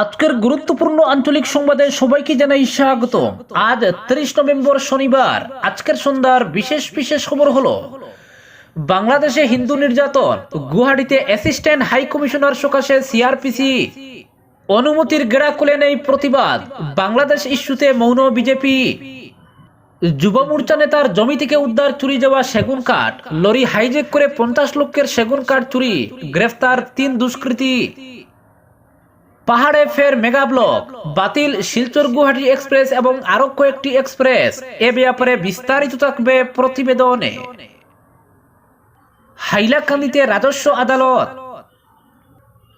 আজকের গুরুত্বপূর্ণ আঞ্চলিক সংবাদে সবাইকে জানাই স্বাগত। আজ তিরিশ নভেম্বর শনিবার, আজকের সন্ধ্যার বিশেষ বিশেষ খবর হলো, বাংলাদেশে হিন্দু নির্যাতন, গুয়াহাটিতে অ্যাসিস্ট্যান্ট হাই কমিশনার সকাশে সিআরপিসি। অনুমতির গেড়া খুলে নেই প্রতিবাদ, বাংলাদেশ ইস্যুতে মৌন বিজেপি। যুব মোর্চা নেতার জমি থেকে উদ্ধার চুরি যাওয়া সেগুন কাঠ, লরি হাইজেক করে পঞ্চাশ লক্ষের সেগুন কাঠ চুরি, গ্রেফতার তিন দুষ্কৃতী। পাহাড়ে ফের মেগা ব্লক। বাতিল শিলচর গুয়াহাটি এক্সপ্রেস এবং আরও কয়েকটি এক্সপ্রেস। এ ব্যাপারে বিস্তারিত থাকবে প্রতিবেদনে। হাইলাকান্দিতে রাজস্ব আদালত।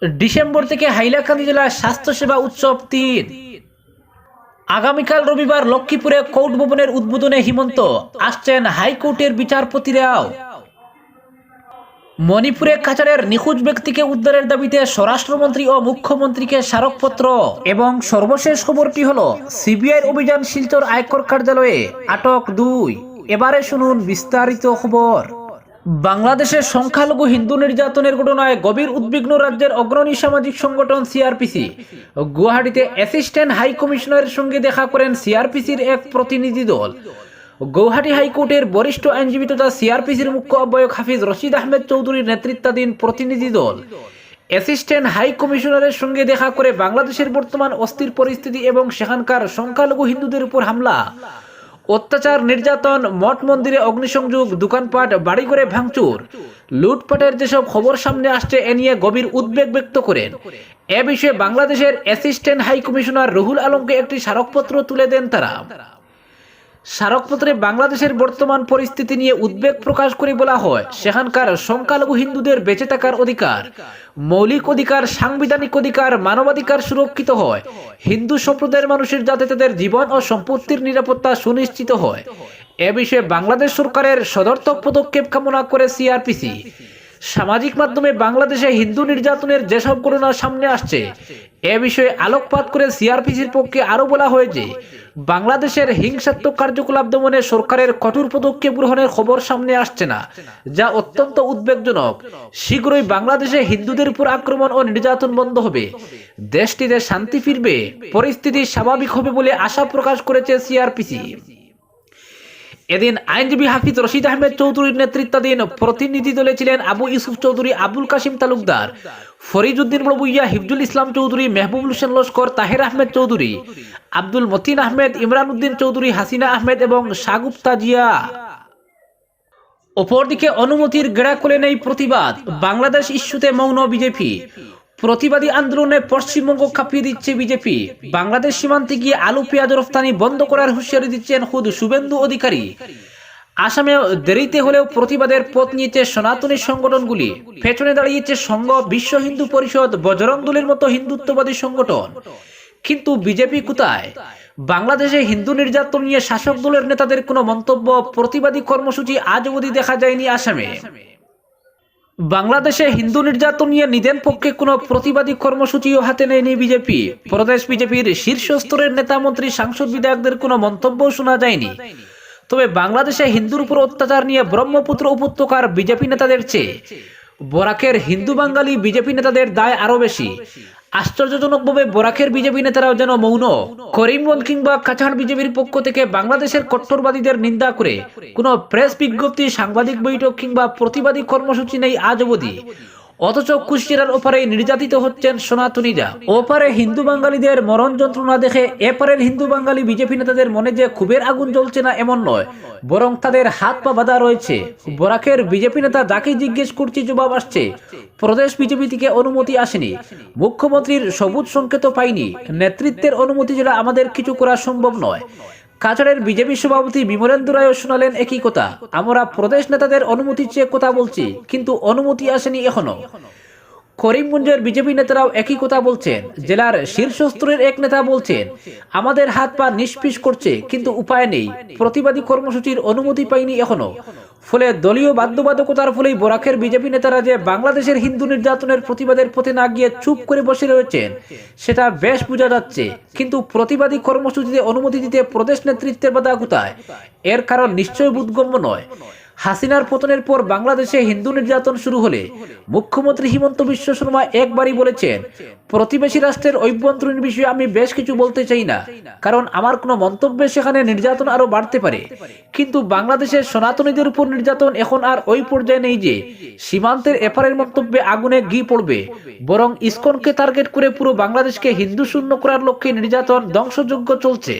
ডিসেম্বর থেকে হাইলাকান্দি জেলা স্বাস্থ্যসেবা উৎসব তিন। আগামীকাল রবিবার লক্ষ্মীপুরে কোর্ট ভবনের উদ্বোধনে হিমন্ত। আসছেন হাইকোর্টের বিচারপতিরাও। মণিপুরে কাচারের নিখোঁজ ব্যক্তিকে উদ্ধারের দাবিতে স্বরাষ্ট্রমন্ত্রী ও মুখ্যমন্ত্রীকে স্মারকপত্র এবং সর্বশেষ খবরটি হল সিবিআইয়ের অভিযান শিলচর আয়কর কার্যালয়ে আটক দুই। এবারে শুনুন বিস্তারিত খবর। বাংলাদেশের সংখ্যালঘু হিন্দু নির্যাতনের ঘটনায় গভীর উদ্বিগ্ন রাজ্যের অগ্রণী সামাজিক সংগঠন সিআরপিসি। গুয়াহাটিতে অ্যাসিস্ট্যান্ট হাই কমিশনারের সঙ্গে দেখা করেন সিআরপিসির এক প্রতিনিধি দল। গৌহাটি হাইকোর্টের বরিষ্ঠ আইনজীবী তথা সিআরপিসির মুখ্য আহ্বায়ক হাফিজ রশিদ আহমেদ চৌধুরীর নেতৃত্বাধীন প্রতিনিধি দল। অ্যাসিস্ট্যান্ট হাই কমিশনারের সঙ্গে দেখা করে বাংলাদেশের বর্তমান অস্থির পরিস্থিতি এবং সেখানকার সংখ্যালঘু হিন্দুদের উপর হামলা। অত্যাচার, নির্যাতন, মঠ মন্দিরে অগ্নিসংযোগ, দোকানপাট বাড়ি করে ভাঙচুর, লুটপাটের যেসব খবর সামনে আসছে এ নিয়ে গভীর উদ্বেগ ব্যক্ত করেন। এ বিষয়ে বাংলাদেশের অ্যাসিস্ট্যান্ট হাই কমিশনার রুহুল আলমকে একটি স্মারকপত্র তুলে দেন তারা। স্মারকপত্রে বাংলাদেশের বর্তমান পরিস্থিতি নিয়ে উদ্বেগ প্রকাশ করে বলা হয়, সেখানকার সংখ্যালঘু হিন্দুদের বেঁচে থাকার অধিকার, মৌলিক অধিকার, সাংবিধানিক অধিকার, মানবাধিকার সুরক্ষিত হয়, হিন্দু সম্প্রদায়ের মানুষের যাতে তাদের জীবন ও সম্পত্তির নিরাপত্তা সুনিশ্চিত হয়। এ বিষয়ে বাংলাদেশ সরকারের সদর্থক পদক্ষেপ কামনা করে সিআরপিসি। সামাজিক মাধ্যমে বাংলাদেশে হিন্দু নির্যাতনের যেসব ঘটনা সামনে আসছে, এ বিষয়ে আলোকপাত করে সিআরপিসির পক্ষে আরও বলা হয় যে বাংলাদেশের হিংসাত্মক কার্যকলাপ দমনে সরকারের কঠোর পদক্ষেপ গ্রহণের খবর সামনে আসছে না, যা অত্যন্ত উদ্বেগজনক। শীঘ্রই বাংলাদেশে হিন্দুদের উপর আক্রমণ ও নির্যাতন বন্ধ হবে। দেশটিতে শান্তি ফিরবে, পরিস্থিতি স্বাভাবিক হবে বলে আশা প্রকাশ করেছে সিআরপিসি। এদিন আইনজীবী হাফিজ রশিদ আহমেদ চৌধুরীর নেতৃত্বাধীন প্রতিনিধি দলে ছিলেন আবু ইউসুফ চৌধুরী, আবুল কাশিম তালুকদার, ফরিজউদ্দিন বড়বুইয়া হিফজুল ইসলাম চৌধুরী, মেহবুবুল হোসেন লস্কর, তাহের আহমেদ চৌধুরী, আব্দুল মতিন আহমেদ ইমরান উদ্দিন চৌধুরী, হাসিনা আহমেদ এবং সাগুপ্তা জিয়া। অপরদিকে অনুমতির গেড়া কোলে নেই প্রতিবাদ, বাংলাদেশ ইস্যুতে মৌন বিজেপি। প্রতিবাদী আন্দোলনে পশ্চিমবঙ্গ কাঁপিয়ে দিচ্ছে বিজেপি। বাংলাদেশ সীমান্তে গিয়ে আলু, পেঁয়াজ, রফতানি বন্ধ করার হুঁশিয়ারি দিচ্ছেন খুদ শুভেন্দু অধিকারী। আসামে দেরিতে হলেও প্রতিবাদের পথ নিয়েছে সনাতনী সংগঠনগুলি। পেছনে দাঁড়িয়েছে সংঘ, বিশ্ব হিন্দু পরিষদ, বজরং দলের মতো হিন্দুত্ববাদী সংগঠন। কিন্তু বিজেপি কোথায়? বাংলাদেশে হিন্দু নির্যাতন নিয়ে শাসক দলের নেতাদের কোনো মন্তব্য, প্রতিবাদী কর্মসূচি আজ অবধি দেখা যায়নি আসামে। বাংলাদেশে হিন্দু নির্যাতন নিয়ে নিদেন পক্ষে কোনো প্রতিবাদী কর্মসূচিও হাতে নেয়নি বিজেপি। প্রদেশ বিজেপির শীর্ষ স্তরের নেতা মন্ত্রী, সাংসদ বিধায়কদের কোনো মন্তব্য শোনা যায়নি। তবে বাংলাদেশে হিন্দুর উপর অত্যাচার নিয়ে ব্রহ্মপুত্র উপত্যকার বিজেপি নেতাদের চেয়ে, বরাকের হিন্দু বাঙালি বিজেপি নেতাদের দায় আরও বেশি। আশ্চর্যজনকভাবে বরাকের বিজেপি নেতারাও যেন মৌন। করিমগঞ্জ কিংবা কাছাড় বিজেপির পক্ষ থেকে বাংলাদেশের কট্টরবাদীদের নিন্দা করে কোনো প্রেস বিজ্ঞপ্তি, সাংবাদিক বৈঠক কিংবা প্রতিবাদী কর্মসূচি নেই আজ অবধি। অথচ কুষ্টিয়ার ওপারে নির্যাতিত হচ্ছেন সনাতনীরা। ওপারে হিন্দু বাঙালিদের মরণ যন্ত্রণা দেখে এপারের হিন্দু বাঙালি বিজেপি নেতাদের মনে যে ক্ষোভের আগুন জ্বলছে না এমন নয়, বরং তাদের হাত পা বাঁধা রয়েছে। বরাকের বিজেপি নেতা যাকে জিজ্ঞেস করছি জবাব আসছে। প্রদেশ বিজেপি থেকে অনুমতি আসেনি। মুখ্যমন্ত্রীর সবুজ সংকেত পাইনি। নেতৃত্বের অনুমতি ছাড়া আমাদের কিছু করা সম্ভব নয়। কাছাড়ের বিজেপি সভাপতি বিমলেন্দু রায়ও শোনালেন একই কথা। আমরা প্রদেশ নেতাদের অনুমতি চেয়ে কথা বলছি, কিন্তু অনুমতি আসেনি এখনও। করিমগঞ্জের বিজেপি নেতারাও একই কথা বলছেন। জেলার শীর্ষস্তরের এক নেতা বলছেন, আমাদের হাত পা নিষ্পিস করছে, কিন্তু উপায় নেই। প্রতিবাদী কর্মসূচির অনুমতি পাইনি এখনও। ফলে দলীয় বাধ্যবাধকতার ফলেই বরাকের বিজেপি নেতারা যে বাংলাদেশের হিন্দু নির্যাতনের প্রতিবাদের পথে না গিয়ে চুপ করে বসে রয়েছেন, সেটা বেশ বোঝা যাচ্ছে। কিন্তু প্রতিবাদী কর্মসূচিতে অনুমতি দিতে প্রদেশ নেতৃত্বের বাধা কোথায়? এর কারণ নিশ্চয় বোধগম্য নয়। হাসিনার পতনের পর বাংলাদেশে হিন্দু নির্যাতন শুরু হলে মুখ্যমন্ত্রী হিমন্ত বিশ্ব শর্মা একবারই বলেছেন, প্রতিবেশী রাষ্ট্রের অভ্যন্তরীণ বিষয়ে আমি বেশ কিছু বলতে চাই না, কারণ আমার কোনো মন্তব্যে সেখানে নির্যাতন আরও বাড়তে পারে। কিন্তু বাংলাদেশের সনাতনীদের উপর নির্যাতন এখন আর ওই পর্যায়ে নেই যে সীমান্তের এপারের মন্তব্যে আগুনে ঘি পড়বে, বরং ইসকনকে টার্গেট করে পুরো বাংলাদেশকে হিন্দু শূন্য করার লক্ষ্যে নির্যাতন ধ্বংসযোগ্য চলছে।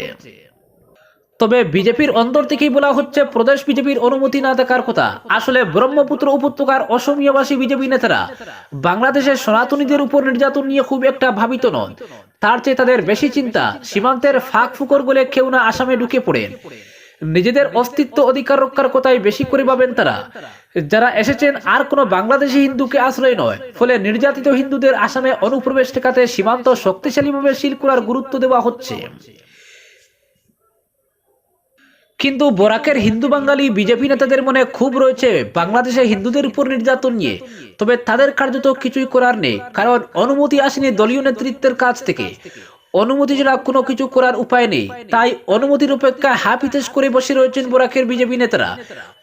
তবে বিজেপির অন্তর থেকেই বলা হচ্ছে, প্রদেশ বিজেপির অনুমতি না থাকার কথা। আসলে ব্রহ্মপুত্র উপত্যকার অসমীয়াবাসী বিজেপি নেতারা বাংলাদেশের সনাতনীদের উপর নির্যাতন নিয়ে খুব একটা ভাবিত নন। তার চেয়ে তাদের বেশি চিন্তা সীমান্তের ফাঁক ফুকর বলে কেউ না আসামে ঢুকে পড়েন। নিজেদের অস্তিত্ব অধিকার রক্ষার কথাই বেশি করে ভাবেন তারা। যারা এসেছেন, আর কোনো বাংলাদেশি হিন্দুকে আশ্রয় নয়। ফলে নির্যাতিত হিন্দুদের আসামে অনুপ্রবেশ ঠেকাতে সীমান্ত শক্তিশালীভাবে সিল করার গুরুত্ব দেওয়া হচ্ছে। কিন্তু বরাকের হিন্দু বাঙালি বিজেপি নেতাদের মনে খুব রয়েছে বাংলাদেশে হিন্দুদের উপর নির্যাতন নিয়ে। তবে তাদের কার্যত কিছুই করার নেই, কারণ অনুমতি আসেনি দলীয় নেতৃত্বের কাছ থেকে। অনুমতি ছাড়া কোনো কিছু করার উপায় নেই। তাই অনুমতির অপেক্ষায় হাপিতেশ করে বসে রয়েছেন বরাকের বিজেপি নেতারা।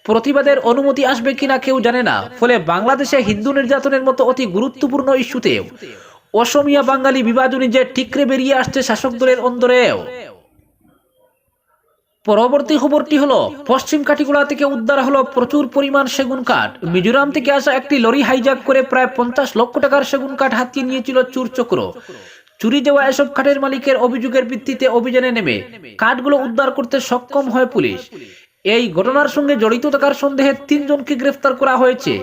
প্রতিবাদের অনুমতি আসবে কিনা কেউ জানে না, ফলে বাংলাদেশে হিন্দু নির্যাতনের মতো অতি গুরুত্বপূর্ণ ইস্যুতেও। অসমিয়া বাঙালি বিভাজনী যে টিকরে বেরিয়ে আসছে শাসক দলের অন্দরেও পরবর্তী খবরটি হলো, পশ্চিম কাঠিগুলা থেকে উদ্ধার হলো প্রচুর পরিমাণ সেগুন কাঠ। মিজোরাম থেকে আসা একটি লরি হাইজ্যাক করে প্রায় পঞ্চাশ লক্ষ টাকার সেগুন কাঠ হাতিয়ে নিয়েছিল চুর চক্র। চুরি যাওয়া এসব কাঠের মালিকের অভিযোগের ভিত্তিতে অভিযানে নেমে কাঠগুলো উদ্ধার করতে সক্ষম হয় পুলিশ। এই ঘটনার সঙ্গে জড়িত থাকার সন্দেহে তিনজনকে গ্রেফতার করা হয়েছে।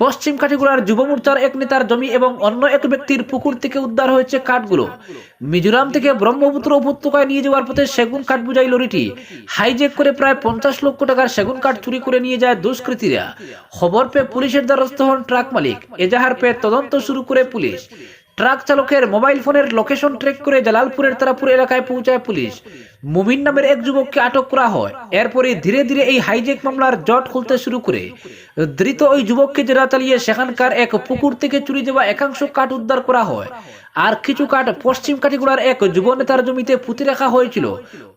পশ্চিম কাটিগুড়ার যুব মোর্চার এক নেতার জমি এবং অন্য এক ব্যক্তির পুকুর থেকে উদ্ধার হয়েছে কাঠগুলো। মিজোরাম থেকে ব্রহ্মপুত্র উপত্যকায় নিয়ে যাওয়ার পথে সেগুন কাঠ বুঝাই লরিটি। হাইজেক করে প্রায় পঞ্চাশ লক্ষ টাকার সেগুন কাঠ চুরি করে নিয়ে যায় দুষ্কৃতীরা। খবর পেয়ে পুলিশের দ্বারস্থ হন ট্রাক মালিক। এজাহার পেয়ে তদন্ত শুরু করে পুলিশ। ট্রাক চালকের মোবাইল ফোনের লোকেশন ট্রেক করে জালালপুরের তারাপুর এলাকায় পৌঁছায় পুলিশ। মুমিন নামের এক যুবককে আটক করা হয়। এরপরে ধীরে ধীরে এই হাইজেক মামলার জট খুলতে শুরু করে। ধৃত ওই যুবককে জেরা চালিয়ে সেখানকার এক পুকুর থেকে চুরি যাওয়া একাংশ কাঠ উদ্ধার করা হয়। আর কিছু কাঠ পশ্চিম কাটিগুড়ার এক যুব নেতার জমিতে পুঁতে রাখা হয়েছিল।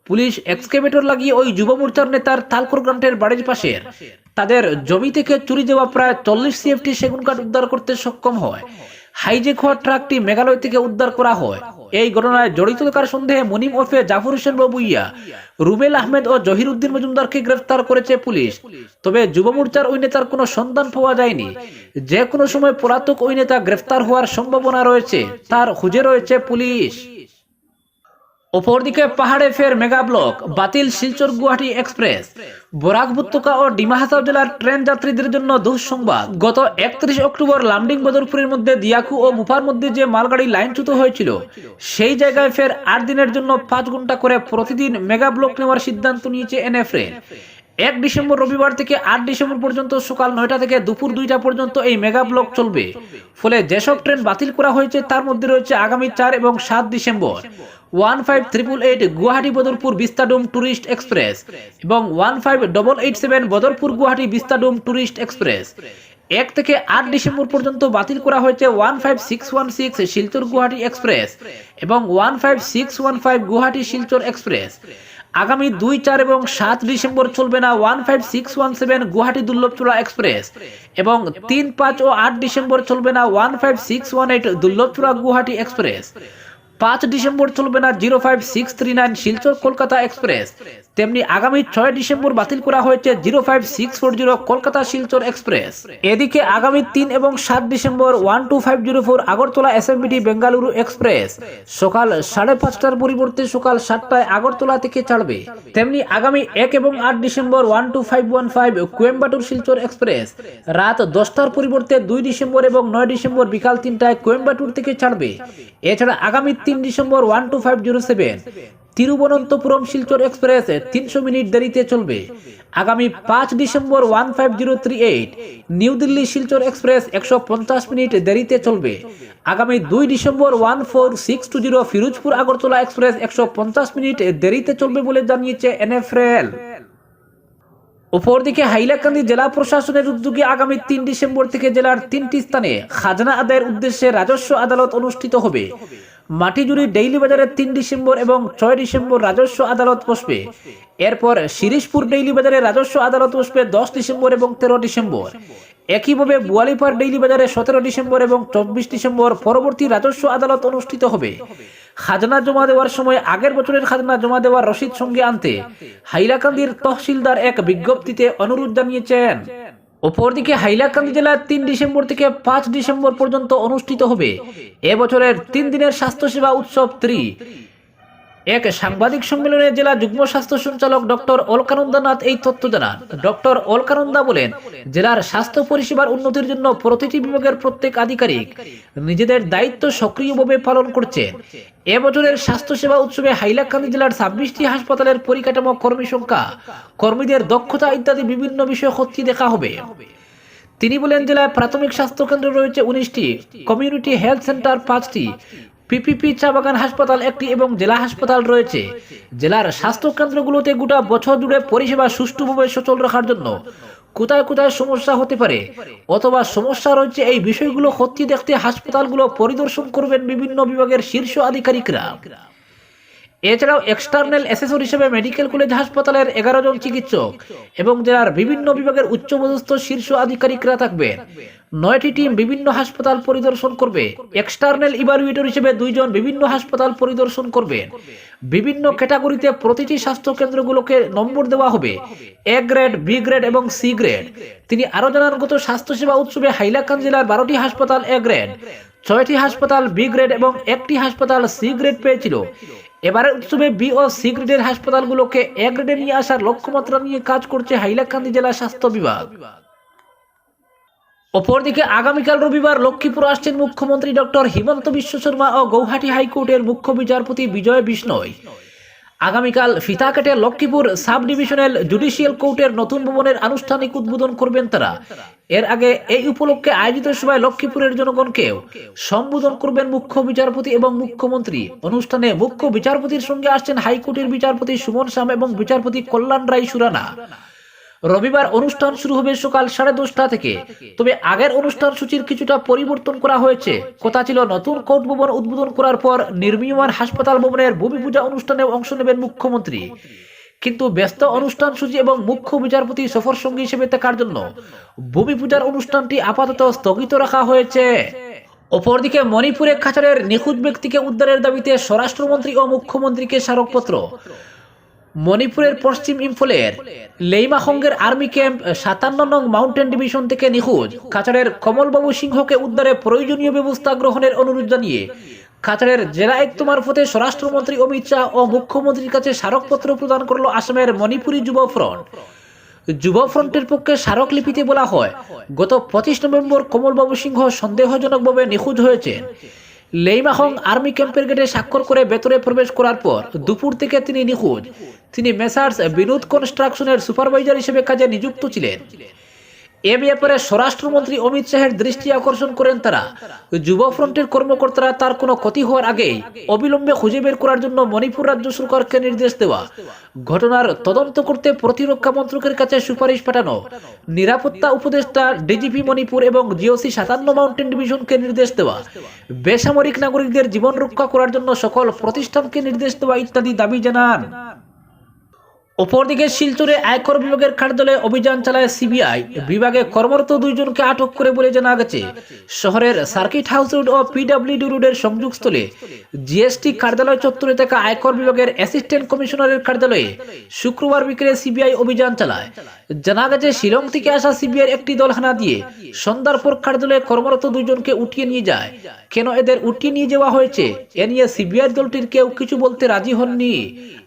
পুলিশ এক্সকেভেটর লাগিয়ে ওই যুব মোর্চার নেতার তালকর গ্রান্টের বাড়ির পাশের তাদের জমি থেকে চুরি যাওয়া প্রায় চল্লিশ সিএফটি সেগুন কাঠ উদ্ধার করতে সক্ষম হয়। হাইজেক হওয়া ট্রাকটি মেঘালয় থেকে উদ্ধার করা হয়। এই ঘটনায় জড়িত থাকার সন্দেহে মনিম ওরফে জাফর হোসেন বাবুইয়া রুবেল আহমেদ ও জহির উদ্দিন মজুমদারকে গ্রেফতার করেছে পুলিশ। তবে যুব মোর্চার ওই নেতার কোনো সন্ধান পাওয়া যায়নি। যে কোনো সময় পলাতক ওই নেতা গ্রেফতার হওয়ার সম্ভাবনা রয়েছে, তার খুঁজে রয়েছে পুলিশ। অপরদিকে পাহাড়ে ফের মেগা ব্লক বাতিল শিলচর গুয়াহাটি এক্সপ্রেস। বরাক উপত্যকা ও ডিমা হাসাও জেলার ট্রেন যাত্রীদের জন্য দুঃসংবাদ। গত একত্রিশ অক্টোবর লামডিং বদরপুরের মধ্যে দিয়াকু ও মুফার মধ্যে যে মালগাড়ি লাইনচ্যুত হয়েছিল, সেই জায়গায় ফের আট দিনের জন্য পাঁচ ঘণ্টা করে প্রতিদিন মেগা ব্লক নেওয়ার সিদ্ধান্ত নিয়েছে এনএফরে এক ডিসেম্বর রবিবার থেকে আট ডিসেম্বর পর্যন্ত সকাল নয়টা থেকে দুপুর দুইটা পর্যন্ত এই মেগা ব্লক চলবে। ফলে যেসব ট্রেন বাতিল করা হয়েছে, তার মধ্যে রয়েছে আগামী চার এবং সাত December. One five triple eight Guwahati Badarpur Vistadome tourist express এবং one five double eight seven Badarpur Guwahati Vistadome tourist express. এক থেকে আট ডিসেম্বর পর্যন্ত বাতিল করা হয়েছে one five six one six Silchar Guwahati express এবং one five six one five Guwahati Silchar express. আগামী দুই, চার এবং সাত ডিসেম্বর চলবে না one five six one seven Guwahati Durlabhchhara express এবং তিন, পাঁচ ও আট ডিসেম্বর চলবে না one five six one eight Durlabhchhara Guwahati express. পাঁচ ডিসেম্বর চলবে না zero five six three nine Silchar Kolkata express. তেমনি আগামী ছয় ডিসেম্বর বাতিল করা হয়েছে zero five six four zero Kolkata Silchar express. এদিকে আগামী তিন এবং সাত December one two five zero four Agartala SMVT Bengaluru express. সকাল সাড়ে পাঁচটার পরিবর্তে সকাল সাতটায় আগরতলা থেকে ছাড়বে। তেমনি আগামী এক এবং আট December one two five one five Coimbatore Silchar express. রাত দশটার পরিবর্তে দুই ডিসেম্বর এবং নয় ডিসেম্বর বিকাল তিনটায় কোয়েম্বাটুর থেকে ছাড়বে। এছাড়া আগামী তিন December one two five zero seven. Thiruvananthapuram Silchar express তিনশো মিনিট দেরিতে চলবে। আগামী পাঁচ December one five zero three eight, new Delhi Silchar express একশো পঞ্চাশ মিনিট দেরিতে চলবে। আগামী দুই December one four six two zero Firozpur Agartala express একশো পঞ্চাশ মিনিট দেরিতে চলবে বলে জানিয়েছে এনএফএল। অপরদিকে হাইলাকান্দি জেলা প্রশাসনের উদ্যোগে আগামী তিন ডিসেম্বর থেকে জেলার তিনটি স্থানে খাজনা আদায়ের উদ্দেশ্যে রাজস্ব আদালত অনুষ্ঠিত হবে। মাটিজুড়ি ডেইলি বাজারে তিন ডিসেম্বর এবং ছয় ডিসেম্বর রাজস্ব আদালত বসবে। এরপর শিরিশপুর ডেইলি বাজারে রাজস্ব আদালত বসবে দশ ডিসেম্বর এবং তেরো ডিসেম্বর। একইভাবে বুয়ালিপাড় ডেইলি বাজারে সতেরো ডিসেম্বর এবং চব্বিশ ডিসেম্বর পরবর্তী রাজস্ব আদালত অনুষ্ঠিত হবে। খাজনা জমা দেওয়ার সময় আগের বছরের খাজনা জমা দেওয়ার রসিদ সঙ্গে আনতে হাইলাকান্দির তহসিলদার এক বিজ্ঞপ্তিতে অনুরোধ জানিয়েছেন। অপরদিকে হাইলাকান্দি জেলার তিন ডিসেম্বর থেকে পাঁচ ডিসেম্বর পর্যন্ত অনুষ্ঠিত হবে। এবছরের তিন দিনের স্বাস্থ্যসেবা উৎসব ত্রি। এক সাংবাদিক সম্মেলনে জেলা যুগ্ম স্বাস্থ্য সঞ্চালক ডক্টর অলকানন্দা নাথ এই তথ্য জানান। ডক্টর অলকানন্দা বলেন, জেলার স্বাস্থ্য পরিষেবার উন্নতির জন্য প্রতিটি বিভাগের প্রত্যেক আধিকারিক নিজেদের দায়িত্ব সক্রিয়ভাবে পালন করছেন এবছরের স্বাস্থ্যসেবা উৎসবে হাইলাকান্দি জেলার ছাব্বিশটি হাসপাতালের পরিকাঠামো কর্মী সংখ্যা, কর্মীদের দক্ষতা ইত্যাদি বিভিন্ন বিষয় খতিয়ে দেখা হবে। তিনি বলেন, জেলায় প্রাথমিক স্বাস্থ্য কেন্দ্র রয়েছে উনিশটি, কমিউনিটি হেলথ সেন্টার পাঁচটি পিপিপি চা বাগান হাসপাতাল একটি এবং জেলা হাসপাতাল রয়েছে। জেলার স্বাস্থ্যকেন্দ্রগুলোতে গোটা বছর জুড়ে পরিষেবা সুষ্ঠুভাবে সচল রাখার জন্য কোথায় কোথায় সমস্যা হতে পারে অথবা সমস্যা রয়েছে এই বিষয়গুলো খতিয়ে দেখতে হাসপাতালগুলো পরিদর্শন করবেন বিভিন্ন বিভাগের শীর্ষ আধিকারিকরা। এছাড়াও এক্সটার্নাল অ্যাসেসর হিসেবে মেডিকেল কলেজ হাসপাতালের এগারো জন চিকিৎসক এবং জেলার বিভিন্ন বিভাগের উচ্চপদস্থ শীর্ষ আধিকারিকরা থাকবেন নয়টি টিম বিভিন্ন হাসপাতাল পরিদর্শন করবে। এক্সটার্নাল ইভালুয়েটর হিসেবে দুইজন বিভিন্ন হাসপাতাল পরিদর্শন করবেন বিভিন্ন ক্যাটাগরিতে প্রতিটি স্বাস্থ্য কেন্দ্রগুলোকে নম্বর দেওয়া হবে। এ গ্রেড বি গ্রেড এবং সি গ্রেড তিনি আরও জানান, গত স্বাস্থ্যসেবা উৎসবে হাইলাকান্দি জেলার বারোটি হাসপাতাল এ গ্রেড ছয়টি হাসপাতাল বি গ্রেড এবং একটি হাসপাতাল সি গ্রেড পেয়েছিল। এবারের উৎসবে বি ও সি গ্রেডের হাসপাতালগুলোকে এ গ্রেডে নিয়ে আসার লক্ষ্যমাত্রা নিয়ে কাজ করছে হাইলাকান্দি জেলা স্বাস্থ্য বিভাগ। অপরদিকে আগামীকাল রবিবার লক্ষ্মীপুর আসছেন মুখ্যমন্ত্রী ডক্টর হিমন্ত বিশ্ব শর্মা ও গৌহাটি হাইকোর্টের মুখ্য বিচারপতি বিজয় বিষ্ণয়। আগামীকাল ফিতাকাটে লক্ষ্মীপুর সাব ডিভিশনাল জুডিশিয়াল কোর্টের নতুন ভবনের আনুষ্ঠানিক উদ্বোধন করবেন তারা। এর আগে এই উপলক্ষে আয়োজিত সভায় লক্ষ্মীপুরের জনগণকেও সম্বোধন করবেন মুখ্য বিচারপতি এবং মুখ্যমন্ত্রী। অনুষ্ঠানে মুখ্য বিচারপতির সঙ্গে আসছেন হাইকোর্টের বিচারপতি সুমন শাম এবং বিচারপতি কল্যাণ রায় সুরানা। রবিবার অনুষ্ঠান শুরু হবে সকাল সাড়ে দশটা থেকে। তবে আগের অনুষ্ঠান সূচির কিছুটা পরিবর্তন করা হয়েছে। কথা ছিল নতুন কোর্ট ভবন উদ্বোধন করার পর নির্মীয়মান হাসপাতাল ভবনের ভূমি পূজা অনুষ্ঠানে অংশ নেবেন মুখ্যমন্ত্রী। কিন্তু ব্যস্ত অনুষ্ঠান সূচি এবং মুখ্য বিচারপতি সফর সঙ্গী হিসেবে থাকার জন্য ভূমি পূজার অনুষ্ঠানটি আপাতত স্থগিত রাখা হয়েছে। অপরদিকে মণিপুরে খাচারের নিখুঁত ব্যক্তিকে উদ্ধারের দাবিতে স্বরাষ্ট্রমন্ত্রী ও মুখ্যমন্ত্রীকে স্মারকপত্র। মণিপুরের পশ্চিম ইম্ফলের লেইমাখঙ্গের আর্মি ক্যাম্প সাতান্ন নং মাউন্টেন ডিভিশন থেকে নিখোঁজ। কাছাড়ের কমলবাবু সিংহকে উদ্ধারে প্রয়োজনীয় ব্যবস্থা গ্রহণের অনুরোধ জানিয়ে কাছাড়ের জেলা আয়ুক্ত মারফতে স্বরাষ্ট্রমন্ত্রী অমিত শাহ ও মুখ্যমন্ত্রীর কাছে স্মারকপত্র প্রদান করল আসামের মণিপুরী যুব ফ্রন্ট। যুব ফ্রন্টের পক্ষে স্মারকলিপিতে বলা হয়, গত পঁচিশ নভেম্বর কমলবাবু সিংহ সন্দেহজনকভাবে নিখোঁজ হয়েছেন। লেইমাহং আর্মি ক্যাম্পের গেটে স্বাক্ষর করে ভেতরে প্রবেশ করার পর দুপুর থেকে তিনি নিখোঁজ। তিনি মেসার্স বিনোদ কনস্ট্রাকশনের সুপারভাইজার হিসেবে কাজে নিযুক্ত ছিলেন। এ ব্যাপারে স্বরাষ্ট্রমন্ত্রী অমিত শাহের দৃষ্টি আকর্ষণ করেন তারা। যুব ফ্রন্টের কর্মকর্তারা তার কোনো ক্ষতি হওয়ার আগেই অবিলম্বে খুঁজে বের করার জন্য মণিপুর রাজ্য সরকারকে নির্দেশ দেওয়া। ঘটনার তদন্ত করতে প্রতিরক্ষা মন্ত্রকের কাছে সুপারিশ পাঠানো। নিরাপত্তা উপদেষ্টা ডিজিপি মণিপুর এবং জিওসি সাতান্ন মাউন্টেন ডিভিশনকে নির্দেশ দেওয়া। বেসামরিক নাগরিকদের জীবন রক্ষা করার জন্য সকল প্রতিষ্ঠানকে নির্দেশ দেওয়া ইত্যাদি দাবি জানান। অপরদিকে শিলচরে আয়কর বিভাগের কার্যালয়ে অভিযান চালায় সিবিআই। বিভাগে কর্মরত দুইজনকে আটক করে বলে জানা গেছে, শহরের সার্কিট হাউস রোড ও পিডাব্লিউডি রোডের সংযোগস্থলে জিএসটি কার্যালয় চত্বরে থাকা আয়কর বিভাগের অ্যাসিস্ট্যান্ট কমিশনারের কার্যালয়ে শুক্রবার বিকেলে সিবিআই অভিযান চালায়। জানা গেছে, শিলং থেকে আসা সিবিআই একটি দল হানা দিয়ে সন্ধ্যার পর কার্যালয়ে কর্মরত দুইজনকে উঠিয়ে নিয়ে যায়। কেন এদের উঠিয়ে নিয়ে যাওয়া হয়েছে, এ নিয়ে সিবিআই দলটির কেউ কিছু বলতে রাজি হননি।